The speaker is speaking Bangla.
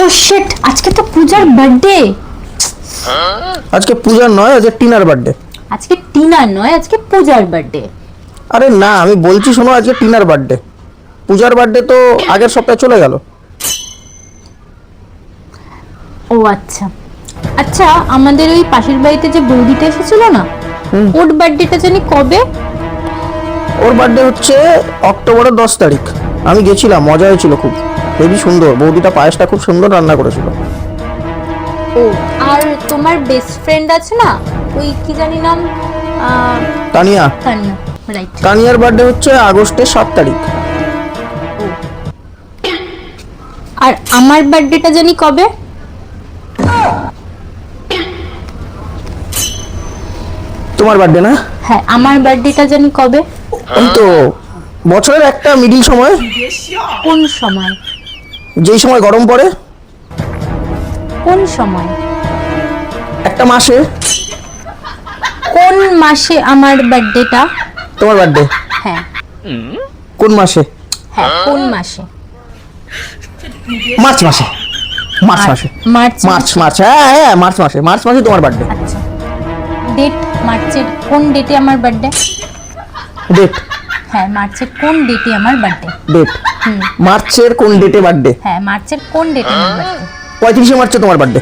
ও শিট আজকে তো পূজার বার্থডে আজকে পূজার নয় আজকে টিনার বার্থডে আজকে টিনার নয় আজকে পূজার বার্থডে আরে না আমি বলছি শোনো আজকে টিনার বার্থডে পূজার বার্থডে তো আগের সপ্তাহে চলে গেল। ও আচ্ছা। আচ্ছা আমাদের ওই পাশের বাড়িতে যে বৌদিটা এসেছিল না ওর বার্থডেটা জানি কবে? ওর বার্থডে হচ্ছে অক্টোবরের দশ তারিখ। আমি গেছিলাম মজা হয়েছিল খুব। হেবি সুন্দর বৌদিটা পায়েসটা খুব সুন্দর রান্না করেছিল। ও আর তোমার বেস্ট ফ্রেন্ড আছে না? ওই কি জানি নাম? তানিয়া। তানিয়া রাইট তানিয়ার বার্থডে হচ্ছে আগস্টের সাত তারিখ। আর আমার বার্থডেটা জানি কবে? তোমার বার্থডে না? হ্যাঁ আমার বার্থডেটা জানি কবে? তো বছরের একটা মিডিল সময়? কোন সময়? যেই সময় গরম পড়ে? কোন সময়? একটা মাসে? কোন মাসে আমার বার্থডেটা তোমার বার্থডে হ্যাঁ। কোন মাসে? হ্যাঁ কোন মাসে? মার্চ মাসে। মার্চ মাসে। March March March. হ্যাঁ হ্যাঁ মার্চ মাসে। মার্চ মাসে তোমার বার্থডে আচ্ছা। ডেট মার্চের কোন ডেটে আমার বার্থডে ডেট হ্যাঁ মার্চের কোন ডেটে আমার বার্থডে ডেট মার্চের কোন ডেটে বার্থডে হ্যাঁ মার্চের কোন ডেটে আমার বার্থডে পঁয়ত্রিশে মার্চে তোমার বার্থডে